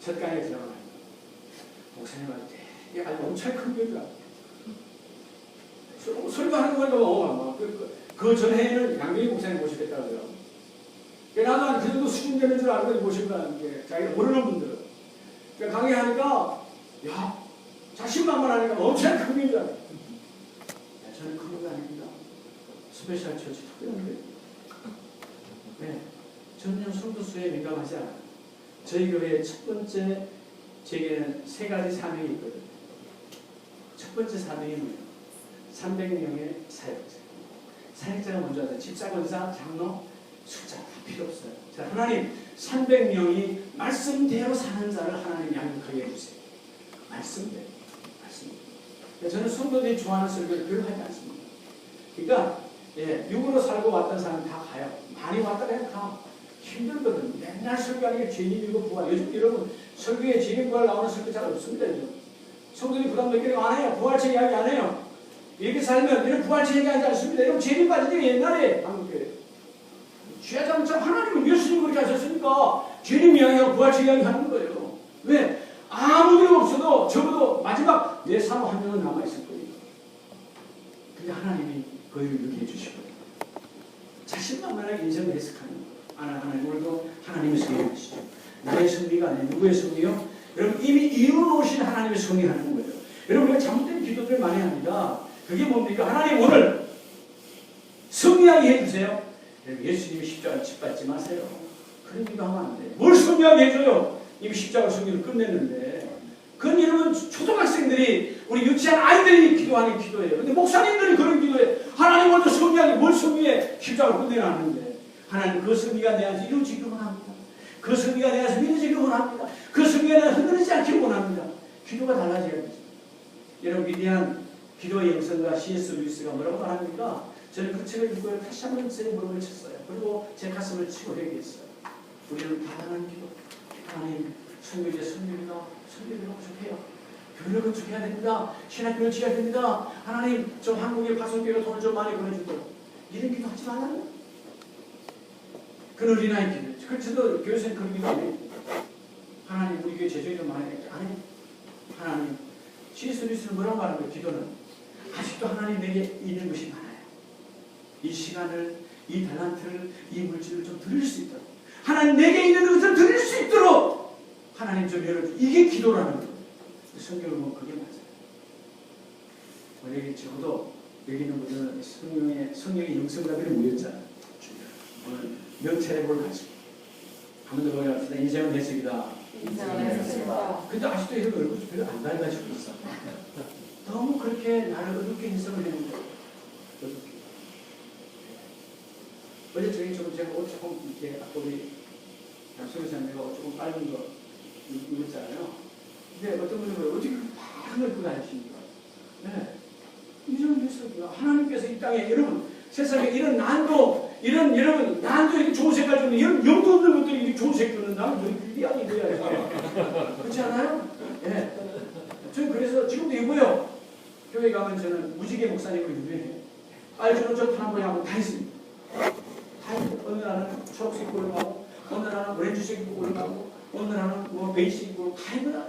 첫 강에 들어가면 목사님한테 아주 엄청 큰 교회라. 설교하는 거니까 뭐, 그, 그, 그 전에는 양명희 목사님 모시겠다고요. 나도 한 그 정도 수준 되는 줄 알고 모신 거야. 이게 자기가 모르는 분들은. 그러니까 강의하니까, 야, 자신만만하니까 엄청 큰. 야, 저는 큰 교회 아닙니다. 스페셜 처치 특별한데. 네. 저는요, 성도수에 민감하지 않아요. 저희 교회의 첫 번째, 제게는 세 가지 사명이 있거든요. 첫 번째 사명이 뭐예요? 300명의 사역자. 사역자가 먼저 하세요. 집사건사, 장로, 숫자 다 필요 없어요. 자, 하나님 300명이 말씀대로 사는 자를 하나님 양육하게 해주세요. 말씀대로. 말씀대로. 그러니까 저는 성도들이 좋아하는 설교를 별로 하지 않습니다. 그러니까 예, 육으로 살고 왔던 사람 다 가요. 많이 왔다 그냥 가. 힘들거든. 맨날 설교하는 게 죄인이고 부활. 요즘 여러분 설교에 죄인 부활 나오는 설교 잘 없습니다. 성도들이 부담 느끼는 거안 해요. 부활체 이야기 안 해요. 이렇게 살면 이런 부활체 얘기하지 않습니다. 이런 죄인 때 옛날에 한국교회 죄자면서 하나님은 예수님 그렇게 하셨으니까 죄인 이야기하고 부활체 이야기 하는 거예요. 왜? 아무 일 없어도 적어도 마지막 내 사모 한 명은 남아있을 거예요. 근데 하나님이 그걸 이렇게 해주시고 자신만만하게 인생을 해석하는 하나님 오늘도 하나님의 승리하시죠. 나의 승리가 아니라 누구의 승리요? 여러분 이미 이루어놓으신 하나님의 승리하는 거예요. 여러분 우리가 잘못된 기도들 많이 합니다. 그게 뭡니까? 하나님 오늘 승리하게 해주세요. 예수님이 십자가 짓밟지 마세요. 그런 기도 하면 안 돼요. 뭘 승리하게 해줘요? 이미 십자가 승리를 끝냈는데 그건 여러분 초등학생들이 우리 유치한 아이들이 기도하는 기도예요. 근데 목사님들이 그런 기도해. 하나님 먼저 승리하게 뭘 승리해? 십자가를 끝내놨는데 하나님 그 승리가 내 안에서 이루어지기를 원합니다. 그 승리가 내 안에서 믿어지기를 원합니다. 그 승리가 내가 흔들리지 않기를 원합니다. 기도가 달라져야 되죠. 여러분 위대한 기도의 영성가 C.S. 루이스가 뭐라고 말합니까? 저는 그 책을 읽고 다시 한번 제 무릎을 쳤어요. 그리고 제 가슴을 치고 회개했어요. 우리는 다양한 기도, 하나님 성교제 성교입니다. 성교를 건축해요. 교회를 건축해야 됩니다. 신학교를 지어야 됩니다. 하나님 좀 한국의 파송교회로 돈을 좀 많이 보내주고 이런 기도 하지 말라요. 그는 어린아이 기도. 그 저도 교회생 그런 기도 안 해요. 하나님 우리 교회 재정이 좀 많이 안 해요. 하나님 C.S. 루이스는 뭐라고 말하는? 기도는 아직도 하나님 내게 있는 것이 많아요. 이 시간을, 이 달란트를, 이 물질을 좀 드릴 수 있도록 하나님 내게 있는 것을 드릴 수 있도록 하나님 좀 열어주. 이게 기도라는 거예요. 성경을 보면 그게 맞아요. 만약에 적어도 여기 있는 분들은 성령의 성령의 영성가들이 모였잖아요. 명찰의 가지고 한번 더 보겠습니다. 인생은 해석이다. 근데 아직도 이런 얼굴이 별로 안 밝아지고 있어. 너무 그렇게 나를 어둡게 해석을 했는데 어둡게. 어제 저희 좀 제가 옷 조금 이렇게 우리 약속에서 내가 옷 조금 빨간 거 입- 입었잖아요. 근데 어떤 분은 어떻게 그렇게 파란 걸 입고 다니십니까? 네. 이런 해석이야. 하나님께서 이 땅에 여러분 세상에 이런 난도 이런 여러분 난도 이렇게 좋은 색깔 주는 이런 영도 없는 것들이 이렇게 좋은 색깔 주는 나는 우리 빌리안이 돼야 그렇지 않아요? 예. 저는 그래서 지금도 이거요. 교회 가면 저는 무지개 목사님을 유명해요. 알주는 저 파란 모양 하고 다 있습니다. 다 있고 어느 날은 초록색 입고 올라가고 어느 날은 오렌지색 입고 올라가고 어느 날은 뭐 베이지 입고 다.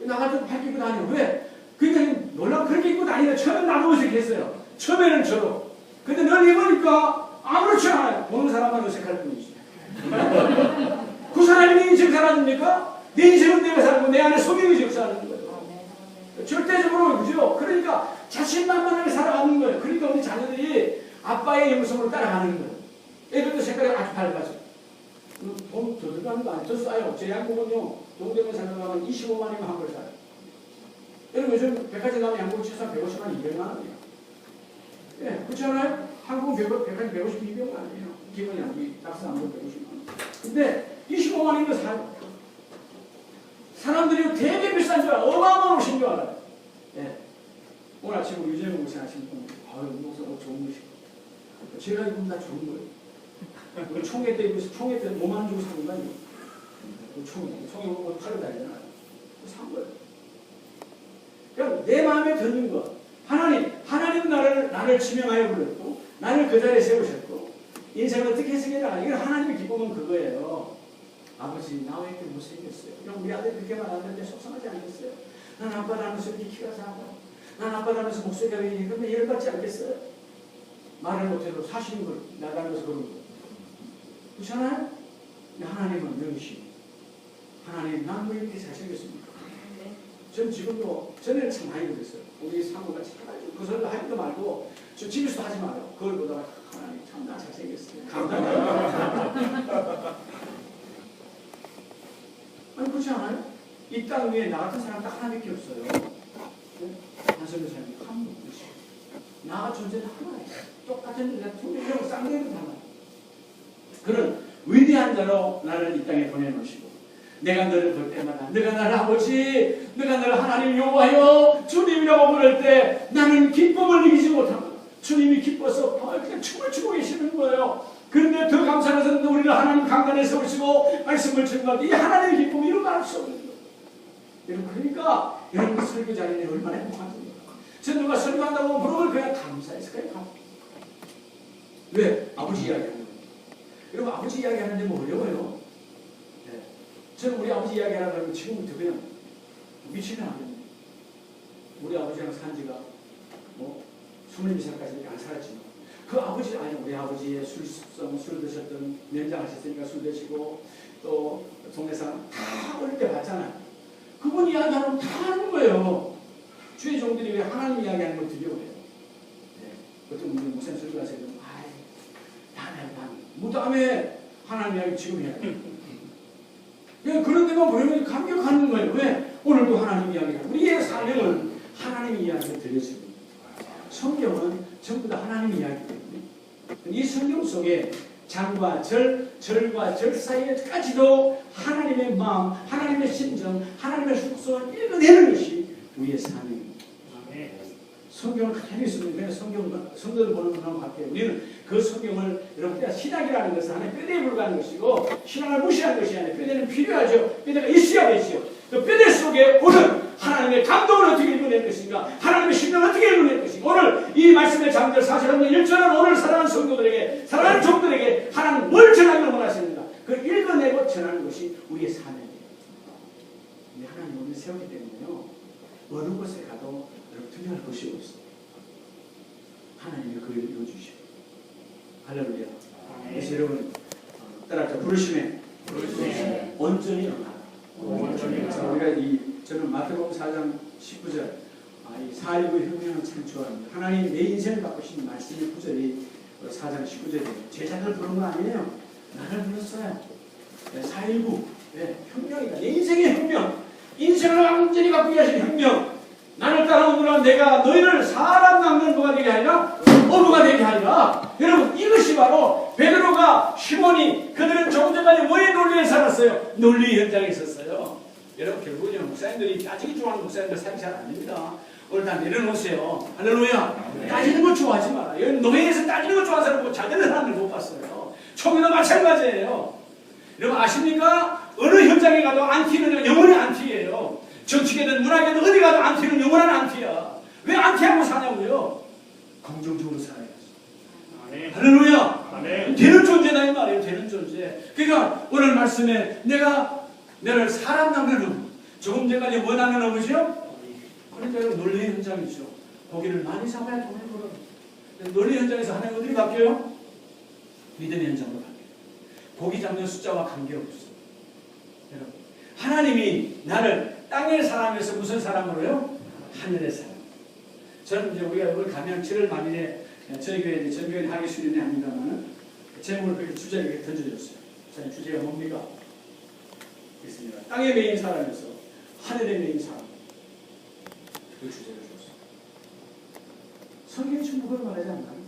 나가서 밝게 입고 다녀요. 왜? 그러니까 놀라 그렇게 입고 다니는 처음엔 나도 어색했어요. 처음에는 저도. 근데 널 입으니까 아무렇지 않아요. 보는 사람만 어색할 뿐이지. 그 사람이 내 인생 살아줍니까? 내 인생은 내가 살고 내 안에 성경이 역사하는 거예요. 절대적으로 그죠? 그러니까 자신만만하게 살아가는 거예요. 그러니까 우리 자녀들이 아빠의 영성으로 따라가는 거예요. 애들도 색깔이 아주 밝아져. 음, 돈더 들어가는 거 아니에요. 더 싸요. 제 양복은요, 동대문 살려면 25만이면 한 벌 사요. 여러분 요즘 백화점 가면 양복 최소한 150만, 200만 원이에요. 예, 그렇지 않아요? 한국은 백- 백화점 150, 200만 원이에요. 기본 양복이 닥스 한번 150만 원. 근데 25만이면 사요. 사람들이 되게 비싼 줄 알아요. 어마어마한 옷인 줄 알아요. 예. 오늘 아침 유재명 목사 하신 분, 아유, 목사 옷 좋은 것이고. 제가 입으면 다 좋은 거예요. 총회 때 입으면서 총회 때 5만 주고 산 거예요. 그 총회, 총회 오고 팔로 다니잖아요. 산 거예요. 그냥 내 마음에 드는 것. 하나님, 나를 지명하여 불렀고 나를 그 자리에 세우셨고 인생을 어떻게 해석해라 이건 하나님의 기쁨은 그거예요. 아버지 나왜 이렇게 못생겼어요? 그럼 우리 아들 그렇게 말하는데 속상하지 않겠어요? 난 아빠 닮아서 이렇게 키가 작아. 난 아빠 닮아서 목소리가 왜 이래? 그러면 열받지 않겠어요? 말을 못해도 사시는 걸나 닮아서 그런 거. 그렇잖아요? 근데 하나님은 명시. 하나님 난 왜 이렇게 잘생겼습니까? 전 지금도 전에는 참 많이 그랬어요. 우리 사모가 차라리 그 소리도 하지도 말고 저 집에서 하지 마요. 그걸 보다가 하나님 참나 잘생겼어요. 아니 그렇지 않아요? 이 땅 위에 나 같은 사람 딱 하나밖에 없어요. 네? 한성의 사람이 한 분. 나가 존재는 하나예요. 똑같은 내가 통일하고 쌍둥이도 하나. 그런 위대한 자로 나를 이 땅에 보내놓으시고 내가 너를 볼 때마다 내가 나를 아버지 내가 너를 하나님 여호와여 주님이라고 부를 때 나는 기쁨을 이기지 못합니다. 주님이 기뻐서 그냥 춤을 추고 계시는 거예요. 그런데 더 감사한 것은 우리를 하나님 강단에 세우시고 말씀을 증거하는 이 하나님의 기쁨이 말할 수 없는 거예요. 여러분 그러니까 여러분 설교 자리에 얼마나 행복한지 저 누가 설교한다고 부르면 그냥 감사해서 그냥 가. 왜? 아버지 이야기하는 거예요. 여러분 아버지 이야기하는데 뭐 어려워요? 네. 저는 우리 아버지 이야기하라 그러면 지금부터 그냥 미치면 안 됩니다. 우리 아버지랑 산 지가 뭐 22살까지 안 살았지만 그 아버지 아니 우리 아버지의 술성 술 드셨던 면장하셨으니까 술 드시고 또 동네 사람 다 어릴 때 봤잖아요. 그분 이야기하면 다 하는 거예요. 주의 종들이 왜 하나님 이야기하는 걸 두려워해요? 네. 어떤 분이 목사님 하세요. 아이, 나는 난 무다음에 하나님 이야기 지금 해야 돼. 예, 그런 데만 보면 감격하는 거예요. 왜? 오늘도 하나님 이야기가 우리의 사명은 하나님 이야기를 들려줍니다. 성경은 전부 다 하나님 이야기 때문에 이 성경 속에 장과 절, 절과 절 사이에까지도 하나님의 마음, 하나님의 심정, 하나님의 속성을 읽어내는 것이 우리의 사명입니다. 성경을 가만히 있으면 그냥 성경, 성경을 보는 분하고 같아요. 우리는 그 성경을 여러분 신학이라는 것은 하나의 뼈대에 불과한 것이고 신앙을 무시한 것이 아니라 뼈대는 필요하죠. 뼈대가 있어야 되죠. 그 뼈대 속에 오늘 하나님의 감동을 어떻게 읽어낼 것인가 하나님의 심령을 어떻게 읽어낼 것인가 오늘 이 말씀의 장절 사실은 일절은 오늘 사랑하는 성도들에게 사랑하는 종들에게 하나님 뭘 전하기를 원하시는가 그걸 읽어내고 전하는 것이 우리의 사명이에요. 근데 하나님 오늘 세우기 때문에요. 어느 곳에 가도 여러분 두려할 것이 없어. 하나님이 그를 이루어주시고. 할렐루야. 그래서 여러분 어, 따라서 부르심에 부르심에 온전히 자, 우리가 이 저는 마태복음 4장 19절 아, 이4.19 혁명을 참 좋아합니다. 하나님 내 인생을 바꾸신 말씀의 구절이 4장 19절이에요. 제자들 부른 거 아니에요. 나를 불렀어요. 네, 4.19 네, 혁명이다. 내 인생의 혁명. 인생을 완전히 바꾸게 하신 혁명. 나를 따라오느라 내가 너희를 사람 낚는 거가 되게 하리라 어부가 되게 하리라 여러분 이것이 바로 베 시몬이 그들은 조금 전까지 뭐의 논리에 살았어요. 논리 현장에 있었어요. 여러분 결국은 목사님들이 따지기 좋아하는 목사님들 사이 잘안 됩니다. 오늘 다 내려놓으세요. 할렐루야. 따지는 거 좋아하지 마라. 노예에서 따지는 거 좋아하는 사람 잘 되는 사람들 못 봤어요. 총이도 마찬가지예요. 여러분 아십니까? 어느 현장에 가도 안티는 영원히 안티예요. 정치계든 문화계든 어디 가도 안티는 영원한 안티야. 왜 안티하고 사냐고요? 긍정적으로 살아야지. 할렐루야. 되는 존재다 이 말이에요. 되는 존재. 그러니까 오늘 말씀에 내가 너를 사람 낚는 조금 전까지 뭐 낚는 어부지요? 그러니까 이거 논리 현장이죠. 고기를 많이 잡아야 돈을 벌어. 논리 현장에서 하나님 어디 바뀌어요? 믿음의 현장으로 바뀌어요. 고기 잡는 숫자와 관계없어. 여러분, 하나님이 나를 땅의 사람에서 무슨 사람으로요? 하늘의 사람. 저는 이제 우리가 이걸 가면 7월 말일에 저희 교회 이제 전 교회 하기 수련회 합니다만은 제목을 그렇게 이렇게 던져줬어요. 자, 주제가 뭡니까? 있습니다. 땅의 메인 사람에서 하늘의 메인 사람. 그 주제를 줬어요. 성경이 그걸 말하지 않나요?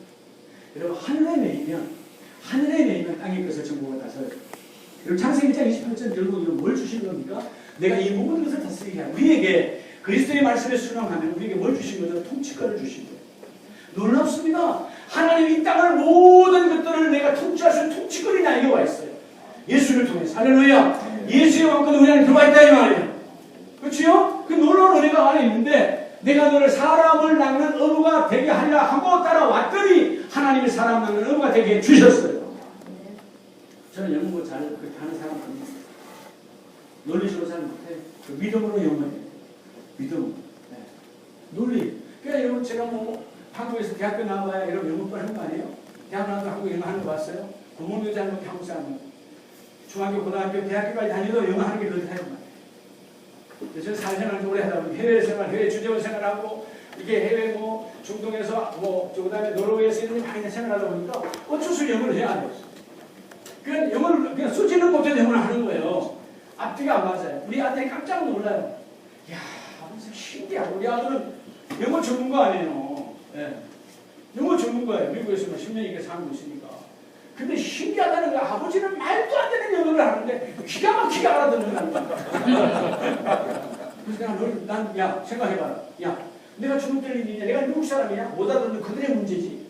여러분 하늘의 메이면 하늘의 메이면 땅의 것을 전부가 다서요. 여러분 창세기 1장 28절 결국 이거 뭘 주시는 겁니까? 내가 이 모든 것을 다스리게 하고 우리에게 그리스도의 말씀에 순응하면 우리에게 뭘 주신 거죠? 통치권을 주신 거예요. 놀랍습니다. 하나님 이 땅을 모든 것들을 내가 통치할 수 있는 통치권이 나에게 와 있어요. 예수를 통해서. 할렐루야. 예수의 왕권이 우리 안에 들어와 있다 이 말이에요. 그렇지요? 그 놀라운 은혜가 안에 있는데 내가 너를 사람을 낚는 어부가 되게 하리라 하고 따라와 하나님이 사람 낳는 의무가 되게 주셨어요. 저는 뭐잘 그렇게 하는 사람 아니에요. 논리적으로 잘 못해. 그 믿음으로 영어해. 믿음. 네. 논리. 그러니까 여러분 제가 뭐 한국에서 대학교 나와야 이런 영어법 하는 거 아니에요? 대학 나와서 한국 영어 하는 거 봤어요? 부모님도 잘 못해 한국 사람은. 중학교, 고등학교, 대학교까지 다니도 영어 하는 게 말이에요. 그래서 저는 사회생활 오래 하다 보니 해외 생활, 해외 주재원 생활하고 이게 해외 뭐 중동에서 뭐 그다음에 노르웨이에서 이런 많이 생활하다 보니까 어쩔 수 없이 영어를 해야 돼요. 그냥 영어를 그냥 쓰지는 못해도 영어를 하는 거예요. 앞뒤가 안 맞아요. 우리 아들이 깜짝 놀라요. 야, 무슨 신기하고 우리 아들은 영어 전문가 아니에요. 예. 영어 전문가예요. 미국에서 뭐 10년 이게 살고 있으니까. 근데 신기하다는 거야. 아버지는 말도 안 되는 영어를 하는데 기가 막히게 알아듣는다는 거야. 그래서 내가 널, 난, 야, 생각해봐라. 야, 내가 중국 들리냐? 내가 미국 사람이야? 못 알아듣는 그들의 문제지.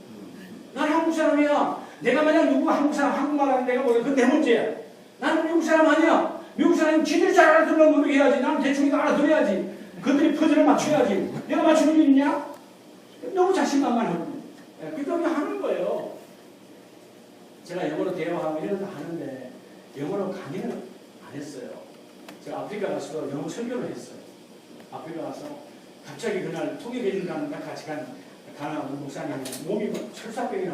난 한국 사람이야. 내가 만약 누구 한국 사람 한국말 하는 내가 뭐야? 그건 내 문제야. 나는 미국 사람 아니야. 미국 사람은 지들이 잘 알아듣는 걸 해야지. 나는 대충 이거 알아들어야지. 그들이 퍼즐을 맞춰야지. 내가 맞추는 일 있냐? 너무 자신만만하고. 예, 그렇게 하는 거예요. 제가 영어로 대화하고 이런 거 하는데 영어로 강의는 안 했어요. 제가 아프리카 가서 영어 설교를 했어요. 아프리카 가서 갑자기 그날 통역해준 가는 날 같이 간 가나 목사님 몸이 철사병이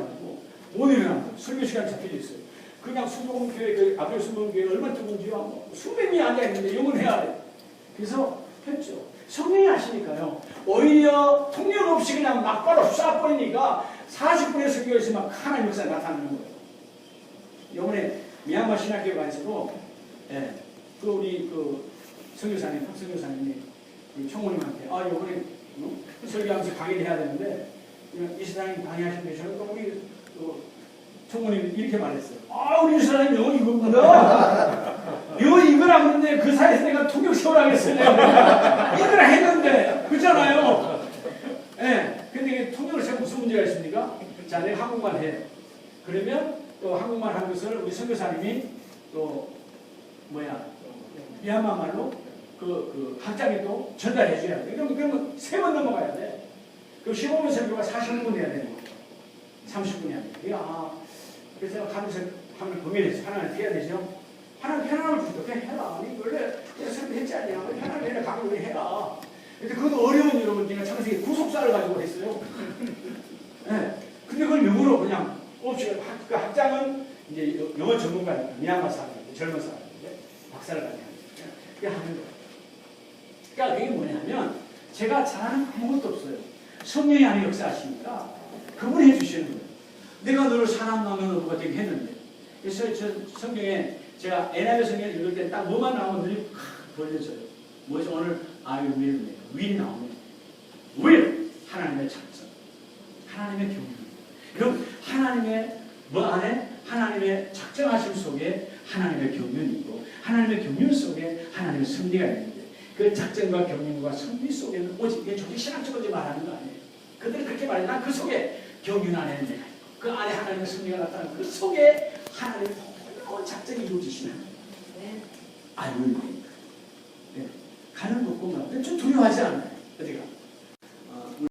못 일어나고 설교 시간 잡혀져 있어요. 그냥 수목교회 그 아프리카 수목교회 얼마나 뜨거운지요. 뭐 수백 명이 앉아 있는데 영어를 해야 돼. 그래서 했죠. 성령이 아시니까요. 오히려 통역 없이 그냥 막바로 쏴버리니까 40분의 설교에서 막 하나님 역사 나타나는 거예요. 이번에 미얀마 신학교관에서도 예, 그 우리 그 선교사님, 박선교사님이 그 총무님한테 아 이번에 어? 설교하면서 강의를 해야 되는데 이 사장님 강의하시는데 저는 또 우리 그 총무님이 이렇게 말했어요. 아 우리 사장님 영어 이거구나. 이거라 그러는데 그 사이에서 내가 통역 세우라겠어요. 이거라 했는데 그렇잖아요. 예. 근데 이게 통역을 세면 무슨 문제가 있습니까? 자, 내가 한국말 해. 그러면 또 한국말 한 것을 우리 선교사님이 또 뭐야 미얀마 말로 그, 그 학장에 또 전달해 줘야 돼. 그러면, 그러면 세 번 넘어가야 돼. 그 15분 설교가 40분 해야 되는 거죠. 30분이 아니라. 이게 아, 그래서 가면서 하나님 고민했어. 하나님 해야 되죠. 하나님 편안함을 주죠. 그냥 해라. 니 원래 그냥 설교했지 않냐. 해라. 가면 왜 해라. 근데 그것도 어려운 여러분 제가 창세기 구속사를 가지고 했어요. 예. 근데 그걸 영어로 그냥 없이 학, 그 학장은 이제 여- 영어 전문가니까 미얀마 사람인데 젊은 사람인데 박사를 가냐 그게 하는 거예요. 그러니까 그게 뭐냐면 제가 잘하는 거 아무것도 없어요. 성령이 안에 역사하시니까 그분이 해주시는 거예요. 내가 너를 사람 나면 누가 되게 했는데 그래서 저 성경에 제가 에나베 성경 읽을 때 딱 뭐만 나오면 눈이 확 벌려져요. 뭐지 오늘 I will will 나오네. will 하나님의 작전, 하나님의 경륜. 그럼 하나님의 뭐 안에 하나님의 작정하심 속에 하나님의 경륜이고 하나님의 경륜 속에 하나님의 승리가 있는데 그 작정과 경륜과 승리 속에는 오직 이게 조직 신학적으로 말하는 거 아니에요. 그들은 그렇게 말해. 난그 속에 경륜 안에는 내가 있고 그 안에 하나님의 승리가 나타나는 그 속에 하나님의 놀라운 작전이 이루어지시는 거예요. 알고 있는 거니까. 네. 가는 좀 두려워하지 않아요.